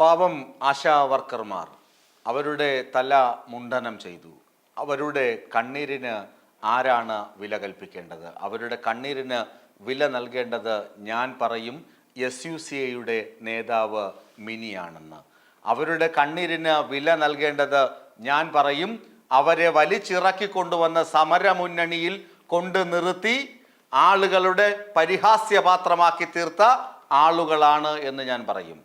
പാവം ആശാ വർക്കർമാർ അവരുടെ തല മുണ്ടനം ചെയ്തു. അവരുടെ കണ്ണീരിന് ആരാണ് വില കൽപ്പിക്കേണ്ടത്? അവരുടെ കണ്ണീരിന് വില നൽകേണ്ടത് ഞാൻ പറയും എസ് യു സി ഐയുടെ നേതാവ് മിനിയാണെന്ന്. അവരുടെ കണ്ണീരിന് വില നൽകേണ്ടത് ഞാൻ പറയും അവരെ വലിച്ചിറക്കി കൊണ്ടുവന്ന സമരമുന്നണിയിൽ കൊണ്ടു നിർത്തി ആളുകളുടെ പരിഹാസ്യപാത്രമാക്കി തീർത്ത ആളുകളാണ് എന്ന് ഞാൻ പറയും.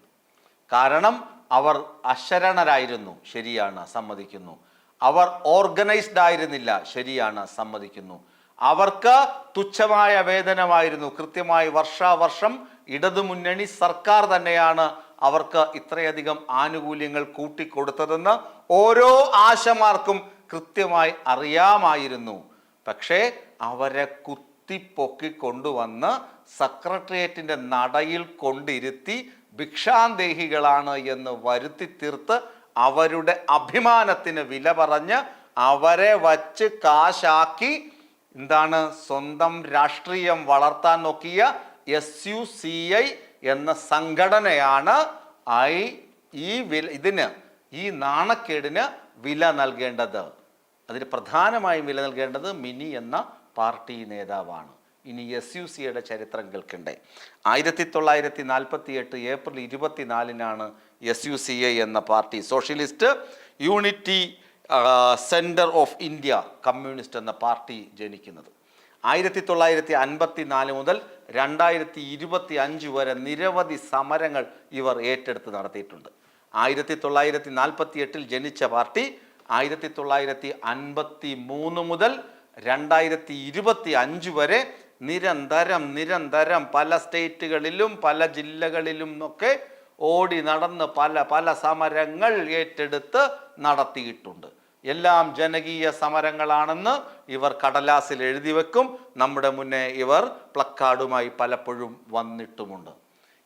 കാരണം അവർ അശരണരായിരുന്നു ശരിയാണ് സമ്മതിക്കുന്നു. അവർ ഓർഗനൈസ്ഡ് ആയിരുന്നില്ല ശരിയാണ് സമ്മതിക്കുന്നു. അവർക്ക് തുച്ഛമായ വേതനമായിരുന്നു. കൃത്യമായി വർഷാവർഷം ഇടതുമുന്നണി സർക്കാർ തന്നെയാണ് അവർക്ക് ഇത്രയധികം ആനുകൂല്യങ്ങൾ കൂട്ടിക്കൊടുത്തതെന്ന് ഓരോ ആശമാർക്കും കൃത്യമായി അറിയാമായിരുന്നു. പക്ഷേ അവരെ കുത്തിപ്പൊക്കി കൊണ്ടുവന്ന് സെക്രട്ടേറിയറ്റിന്റെ നടയിൽ കൊണ്ടിരുത്തി ഭിക്ഷാന്തേഹികളാണ് എന്ന് വരുത്തി തീർത്ത് അവരുടെ അഭിമാനത്തിന് വില പറഞ്ഞ് അവരെ വച്ച് കാശാക്കി എന്താണ് സ്വന്തം രാഷ്ട്രീയം വളർത്താൻ നോക്കിയ എസ് യു സി ഐ എന്ന സംഘടനയാണ് ഐ ഈ വില ഇതിന് ഈ നാണക്കേടിന് വില നൽകേണ്ടത്. അതിന് പ്രധാനമായും വില നൽകേണ്ടത് മിനി എന്ന പാർട്ടി നേതാവാണ്. ഇനി എസ് യു സിയുടെ ചരിത്രം കേൾക്കണ്ടേ. ആയിരത്തി തൊള്ളായിരത്തി നാൽപ്പത്തി എട്ട് ഏപ്രിൽ ഇരുപത്തിനാലിനാണ് എസ് യു സി ഐ എന്ന party socialist unity centre of India communist എന്ന പാർട്ടി ജനിക്കുന്നത്. ആയിരത്തി തൊള്ളായിരത്തി അൻപത്തി നാല് മുതൽ രണ്ടായിരത്തി ഇരുപത്തി അഞ്ച് വരെ നിരവധി സമരങ്ങൾ ഇവർ ഏറ്റെടുത്ത് നടത്തിയിട്ടുണ്ട്. ആയിരത്തി തൊള്ളായിരത്തി നാൽപ്പത്തി എട്ടിൽ ജനിച്ച പാർട്ടി ആയിരത്തി തൊള്ളായിരത്തി അൻപത്തി മൂന്ന് മുതൽ രണ്ടായിരത്തി ഇരുപത്തി അഞ്ച് വരെ നിരന്തരം നിരന്തരം പല സ്റ്റേറ്റുകളിലും പല ജില്ലകളിലും ഒക്കെ ഓടി നടന്ന് പല പല സമരങ്ങൾ ഏറ്റെടുത്ത് നടത്തിയിട്ടുണ്ട്. എല്ലാം ജനകീയ സമരങ്ങളാണെന്ന് ഇവർ കടലാസിൽ എഴുതി വെക്കും. നമ്മുടെ മുന്നേ ഇവർ പ്ലക്കാർഡുമായി പലപ്പോഴും വന്നിട്ടുമുണ്ട്.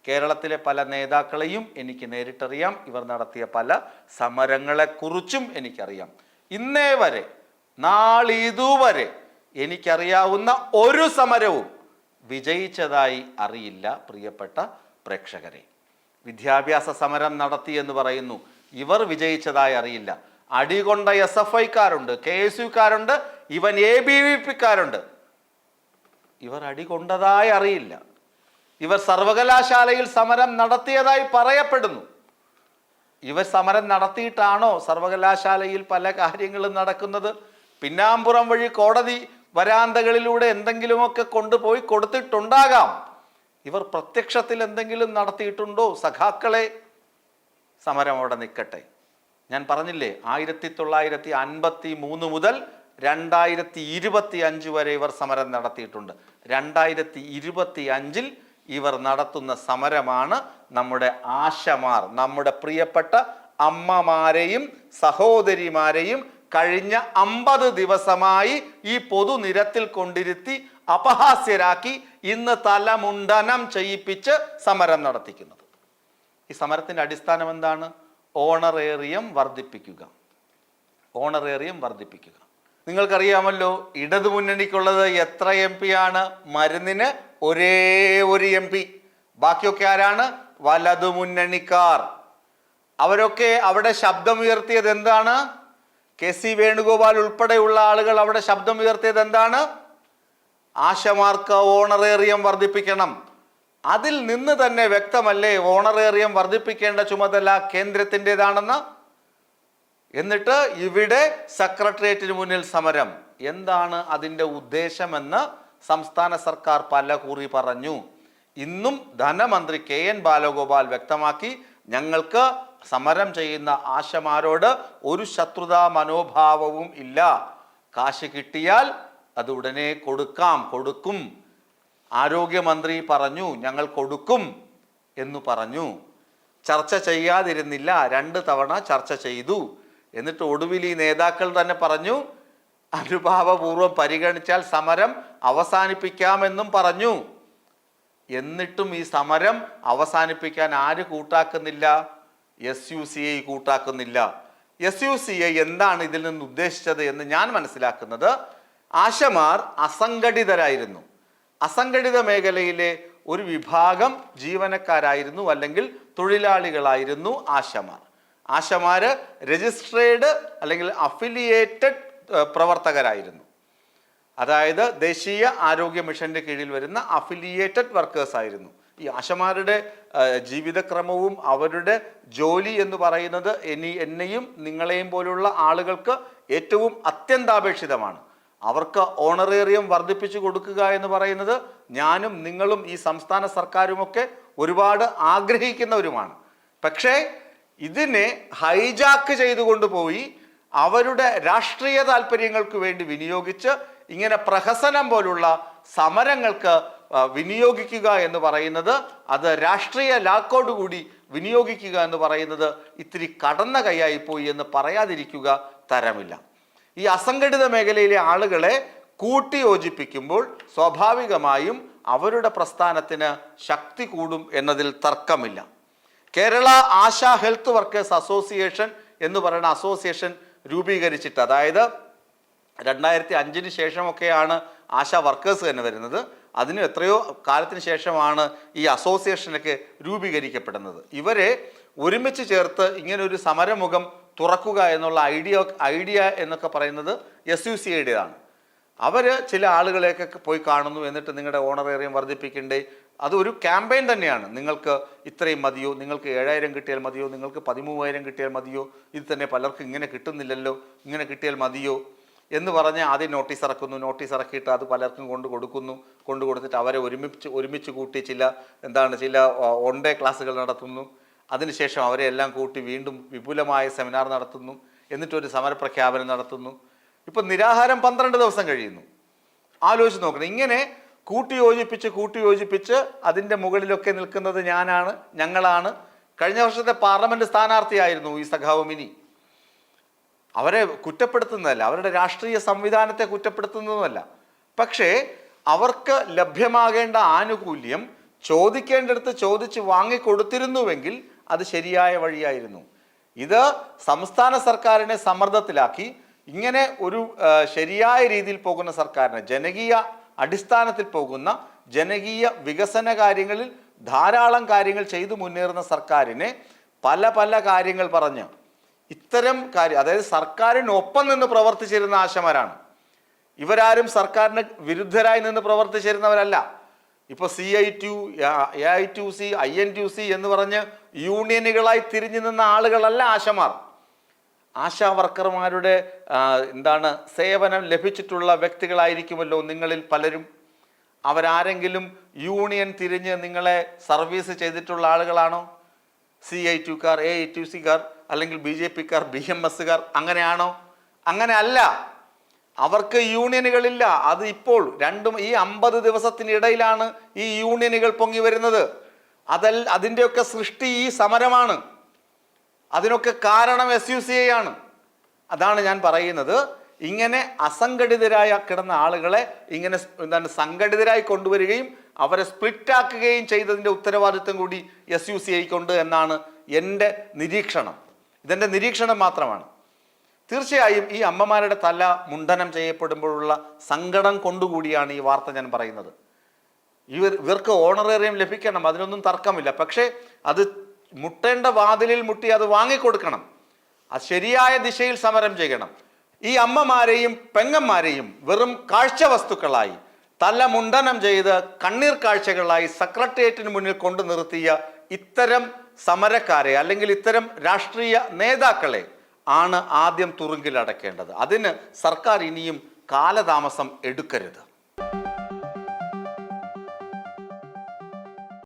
കേരളത്തിലെ പല നേതാക്കളെയും എനിക്ക് നേരിട്ടറിയാം. ഇവർ നടത്തിയ പല സമരങ്ങളെക്കുറിച്ചും എനിക്കറിയാം. ഇന്നേ വരെ നാളിതുവരെ എനിക്കറിയാവുന്ന ഒരു സമരവും വിജയിച്ചതായി അറിയില്ല പ്രിയപ്പെട്ട പ്രേക്ഷകരെ. വിദ്യാഭ്യാസ സമരം നടത്തി എന്ന് പറയുന്നു. ഇവർ വിജയിച്ചതായി അറിയില്ല. അടികൊണ്ട എസ് എഫ് ഐക്കാരുണ്ട് കെ എസ് യുക്കാരുണ്ട് ഇവൻ എ ബി വി പിക്കാരുണ്ട്. ഇവർ അടികൊണ്ടതായി അറിയില്ല. ഇവർ സർവകലാശാലയിൽ സമരം നടത്തിയതായി പറയപ്പെടുന്നു. ഇവർ സമരം നടത്തിയിട്ടാണോ സർവകലാശാലയിൽ പല കാര്യങ്ങളും നടക്കുന്നത്? പിന്നാമ്പുറം വഴി കോടതി വരാന്തകളിലൂടെ എന്തെങ്കിലുമൊക്കെ കൊണ്ടുപോയി കൊടുത്തിട്ടുണ്ടാകാം. ഇവർ പ്രത്യക്ഷത്തിൽ എന്തെങ്കിലും നടത്തിയിട്ടുണ്ടോ? സഖാക്കളെ സമരം അവിടെ നിൽക്കട്ടെ. ഞാൻ പറഞ്ഞില്ലേ ആയിരത്തി തൊള്ളായിരത്തി അൻപത്തി മൂന്ന് മുതൽ രണ്ടായിരത്തി ഇരുപത്തി അഞ്ച് വരെ ഇവർ സമരം നടത്തിയിട്ടുണ്ട്. രണ്ടായിരത്തി ഇരുപത്തി അഞ്ചിൽ ഇവർ നടത്തുന്ന സമരമാണ് നമ്മുടെ ആശമാർ നമ്മുടെ പ്രിയപ്പെട്ട അമ്മമാരെയും സഹോദരിമാരെയും കഴിഞ്ഞ അമ്പത് ദിവസമായി ഈ പൊതുനിരത്തിൽ കൊണ്ടിരുത്തി അപഹാസ്യരാക്കി ഇന്ന് തലമുണ്ടനം ചെയ്യിപ്പിച്ച് സമരം നടത്തിക്കുന്നത്. ഈ സമരത്തിന്റെ അടിസ്ഥാനം എന്താണ്? ഓണറേറിയം വർദ്ധിപ്പിക്കുക. ഓണറേറിയം വർദ്ധിപ്പിക്കുക. നിങ്ങൾക്കറിയാമല്ലോ ഇടതു മുന്നണിക്കുള്ളത് എത്ര എം പി ആണ്? മരുന്നിന് ഒരേ ഒരു എം പി. ബാക്കിയൊക്കെ ആരാണ്? വലതു മുന്നണിക്കാർ അവരൊക്കെ അവിടെ ശബ്ദമുയർത്തിയത് എന്താണ്? കെ സി വേണുഗോപാൽ ഉൾപ്പെടെയുള്ള ആളുകൾ അവിടെ ശബ്ദം ശബ്ദമുയർത്തിയത് എന്താണ്? ആശമാർക്ക് ഓണറേറിയം വർദ്ധിപ്പിക്കണം. അതിൽ നിന്ന് തന്നെ വ്യക്തമല്ലേ ഓണറേറിയം വർദ്ധിപ്പിക്കേണ്ട ചുമതല കേന്ദ്രത്തിന്റെതാണെന്ന്? എന്നിട്ട് ഇവിടെ സെക്രട്ടേറിയറ്റിന് മുന്നിൽ സമരം. എന്താണ് അതിന്റെ ഉദ്ദേശമെന്ന് സംസ്ഥാന സർക്കാർ പല കുറി പറഞ്ഞു. ഇന്നും ധനമന്ത്രി കെ എൻ ബാലഗോപാൽ വ്യക്തമാക്കി ഞങ്ങൾക്ക് സമരം ചെയ്യുന്ന ആശമാരോട് ഒരു ശത്രുതാ മനോഭാവവും ഇല്ല. കാശ് കിട്ടിയാൽ അത് ഉടനെ കൊടുക്കാം കൊടുക്കും. ആരോഗ്യമന്ത്രി പറഞ്ഞു ഞങ്ങൾ കൊടുക്കും എന്നു പറഞ്ഞു. ചർച്ച ചെയ്യാതിരുന്നില്ല രണ്ട് തവണ ചർച്ച ചെയ്തു. എന്നിട്ട് ഒടുവിൽ ഈ നേതാക്കൾ തന്നെ പറഞ്ഞു അനുഭാവപൂർവം പരിഗണിച്ചാൽ സമരം അവസാനിപ്പിക്കാമെന്നും പറഞ്ഞു. എന്നിട്ടും ഈ സമരം അവസാനിപ്പിക്കാൻ ആര് കൂട്ടാക്കുന്നില്ല? എസ് യു സി ഐ കൂട്ടാക്കുന്നില്ല. എസ് യു സി ഐ എന്താണ് ഇതിൽ നിന്ന് ഉദ്ദേശിച്ചത് എന്ന് ഞാൻ മനസ്സിലാക്കുന്നത് ആശമാർ അസംഘടിതരായിരുന്നു. അസംഘടിത മേഖലയിലെ ഒരു വിഭാഗം ജീവനക്കാരായിരുന്നു അല്ലെങ്കിൽ തൊഴിലാളികളായിരുന്നു ആശമാർ. ആശമാർ രജിസ്ട്രേഡ് അല്ലെങ്കിൽ അഫിലിയേറ്റഡ് പ്രവർത്തകരായിരുന്നു. അതായത് ദേശീയ ആരോഗ്യ മിഷന്റെ കീഴിൽ വരുന്ന അഫിലിയേറ്റഡ് വർക്കേഴ്സ് ആയിരുന്നു ഈ ആശമാരുടെ ജീവിതക്രമവും അവരുടെ ജോലി എന്ന് പറയുന്നത് എനി എന്നെയും നിങ്ങളെയും പോലുള്ള ആളുകൾക്ക് ഏറ്റവും അത്യന്താപേക്ഷിതമാണ്. അവർക്ക് ഓണറേറിയം വർദ്ധിപ്പിച്ചു കൊടുക്കുക എന്ന് പറയുന്നത് ഞാനും നിങ്ങളും ഈ സംസ്ഥാന സർക്കാരുമൊക്കെ ഒരുപാട് ആഗ്രഹിക്കുന്നവരുമാണ്. പക്ഷേ ഇതിനെ ഹൈജാക്ക് ചെയ്തുകൊണ്ട് പോയി അവരുടെ രാഷ്ട്രീയ താല്പര്യങ്ങൾക്ക് വേണ്ടി വിനിയോഗിച്ച് ഇങ്ങനെ പ്രഹസനം പോലുള്ള സമരങ്ങൾക്ക് വിനിയോഗിക്കുക എന്ന് പറയുന്നത് അത് രാഷ്ട്രീയ ലാക്കോടുകൂടി വിനിയോഗിക്കുക എന്ന് പറയുന്നത് ഇത്തിരി കടന്ന കൈയായി പോയി എന്ന് പറയാതിരിക്കുക തരമില്ല. ഈ അസംഘടിത മേഖലയിലെ ആളുകളെ കൂട്ടി യോജിപ്പിക്കുമ്പോൾ സ്വാഭാവികമായും അവരുടെ പ്രസ്ഥാനത്തിന് ശക്തി കൂടും എന്നതിൽ തർക്കമില്ല. Kerala Asha health workers association എന്ന് പറയുന്ന അസോസിയേഷൻ രൂപീകരിച്ചിട്ട് അതായത് രണ്ടായിരത്തി അഞ്ചിന് ശേഷമൊക്കെയാണ് ആശാ വർക്കേഴ്സ് തന്നെ വരുന്നത്. അതിന് എത്രയോ കാലത്തിന് ശേഷമാണ് ഈ അസോസിയേഷനൊക്കെ രൂപീകരിക്കപ്പെടുന്നത്. ഇവരെ ഒരുമിച്ച് ചേർത്ത് ഇങ്ങനെ ഒരു സമരമുഖം തുറക്കുക എന്നുള്ള ഐഡിയ ഐഡിയ എന്നൊക്കെ പറയുന്നത് എസ് യു സി ഐയുടേതാണ് അവർ ചില ആളുകളെയൊക്കെ പോയി കാണുന്നു എന്നിട്ട് നിങ്ങളുടെ ഓണറേറിയം വർദ്ധിപ്പിക്കണ്ടേ? അത് ഒരു ക്യാമ്പയിൻ തന്നെയാണ്. നിങ്ങൾക്ക് ഇത്രയും മതിയോ? നിങ്ങൾക്ക് ഏഴായിരം കിട്ടിയാൽ മതിയോ? നിങ്ങൾക്ക് പതിമൂവായിരം കിട്ടിയാൽ മതിയോ? ഇത് തന്നെ പലർക്കും ഇങ്ങനെ കിട്ടുന്നില്ലല്ലോ? ഇങ്ങനെ കിട്ടിയാൽ മതിയോ? എന്ന് പറഞ്ഞ് ആദ്യം നോട്ടീസ് ഇറക്കുന്നു. നോട്ടീസ് ഇറക്കിയിട്ട് അത് പലർക്കും കൊണ്ട് കൊടുക്കുന്നു. കൊണ്ട് കൊടുത്തിട്ട് അവരെ ഒരുമിച്ച് ഒരുമിച്ച് കൂട്ടി ചില എന്താണ് ചില ഓൺ ഡേ ക്ലാസ്സുകൾ നടത്തുന്നു. അതിനുശേഷം അവരെ എല്ലാം കൂട്ടി വീണ്ടും വിപുലമായ സെമിനാർ നടത്തുന്നു. എന്നിട്ടൊരു സമരപ്രഖ്യാപനം നടത്തുന്നു. ഇപ്പം നിരാഹാരം പന്ത്രണ്ട് ദിവസം കഴിയുന്നു. ആലോചിച്ച് നോക്കണം. ഇങ്ങനെ കൂട്ടി യോജിപ്പിച്ച് കൂട്ടി യോജിപ്പിച്ച് അതിന്റെ മുകളിലൊക്കെ നിൽക്കുന്നത് ഞാനാണ് ഞങ്ങളാണ്. കഴിഞ്ഞ വർഷത്തെ പാർലമെന്റ് സ്ഥാനാർത്ഥിയായിരുന്നു ഈ സഖാവ് മിനി അവരെ കുറ്റപ്പെടുത്തുന്നതല്ല അവരുടെ രാഷ്ട്രീയ സംവിധാനത്തെ കുറ്റപ്പെടുത്തുന്നതുമല്ല. പക്ഷേ അവർക്ക് ലഭ്യമാകേണ്ട ആനുകൂല്യം ചോദിക്കേണ്ടടുത്ത് ചോദിച്ച് വാങ്ങിക്കൊടുത്തിരുന്നുവെങ്കിൽ അത് ശരിയായ വഴിയായിരുന്നു. ഇത് സംസ്ഥാന സർക്കാരിനെ സമ്മർദ്ദത്തിലാക്കി ഇങ്ങനെ ഒരു ശരിയായ രീതിയിൽ പോകുന്ന സർക്കാരിനെ ജനകീയ അടിസ്ഥാനത്തിൽ പോകുന്ന ജനകീയ വികസന കാര്യങ്ങളിൽ ധാരാളം കാര്യങ്ങൾ ചെയ്തു മുന്നേറുന്ന സർക്കാരിനെ പല പല കാര്യങ്ങൾ പറഞ്ഞ് ഇത്തരം കാര്യം അതായത് സർക്കാരിനൊപ്പം നിന്ന് പ്രവർത്തിച്ചിരുന്ന ആശമാരാണ്. ഇവരാരും സർക്കാരിന് വിരുദ്ധരായി നിന്ന് പ്രവർത്തിച്ചിരുന്നവരല്ല. ഇപ്പോൾ C I TU A I TU C I N TU C എന്ന് പറഞ്ഞ് യൂണിയനുകളായി തിരിഞ്ഞു നിന്ന ആളുകളല്ല ആശമാർ. ആശാ വർക്കർമാരുടെ എന്താണ് സേവനം ലഭിച്ചിട്ടുള്ള വ്യക്തികളായിരിക്കുമല്ലോ നിങ്ങളിൽ പലരും. അവരാരെങ്കിലും യൂണിയൻ തിരിഞ്ഞ് നിങ്ങളെ സർവീസ് ചെയ്തിട്ടുള്ള ആളുകളാണോ? സി ഐ ടുക്കാർ എ ഐ ടു സിക്കാർ അല്ലെങ്കിൽ ബി ജെ പിക്കാർ ബി എം എസ്സുകാർ അങ്ങനെയാണോ? അങ്ങനെ അല്ല അവർക്ക് യൂണിയനുകളില്ല. അത് ഇപ്പോൾ രണ്ടും ഈ അമ്പത് ദിവസത്തിനിടയിലാണ് ഈ യൂണിയനുകൾ പൊങ്ങി വരുന്നത്. അതൽ അതിന്റെയൊക്കെ സൃഷ്ടി ഈ സമരമാണ്. അതിനൊക്കെ കാരണം എസ് യു സി ആണ്. അതാണ് ഞാൻ പറയുന്നത്. ഇങ്ങനെ അസംഘടിതരായ കിടന്ന ആളുകളെ ഇങ്ങനെ എന്താണ് സംഘടിതരായി കൊണ്ടുവരികയും അവരെ സ്പ്ലിറ്റാക്കുകയും ചെയ്തതിന്റെ ഉത്തരവാദിത്വം കൂടി എസ് യു സി ഐക്കുണ്ട് എന്നാണ് എന്റെ നിരീക്ഷണം. ഇതെന്റെ നിരീക്ഷണം മാത്രമാണ്. തീർച്ചയായും ഈ അമ്മമാരുടെ തല മുണ്ടനം ചെയ്യപ്പെടുമ്പോഴുള്ള സങ്കടം കൊണ്ടുകൂടിയാണ് ഈ വാർത്ത ഞാൻ പറയുന്നത്. ഇവർ ഇവർക്ക് ഓണറേറിയം ലഭിക്കണം അതിനൊന്നും തർക്കമില്ല. പക്ഷേ അത് മുട്ടേണ്ട വാതിലിൽ മുട്ടി അത് വാങ്ങിക്കൊടുക്കണം. അത് ശരിയായ ദിശയിൽ സമരം ചെയ്യണം. ഈ അമ്മമാരെയും പെങ്ങന്മാരെയും വെറും കാഴ്ച വസ്തുക്കളായി തല മുണ്ടനം ചെയ്ത് കണ്ണീർ കാഴ്ചകളായി സെക്രട്ടേറിയറ്റിന് മുന്നിൽ കൊണ്ടു നിർത്തിയ ഇത്തരം സമരക്കാരെ അല്ലെങ്കിൽ ഇത്തരം രാഷ്ട്രീയ നേതാക്കളെ ആണ് ആദ്യം തുറുങ്കിലടക്കേണ്ടത് അതിന് സർക്കാർ ഇനിയും കാലതാമസം എടുക്കരുത്.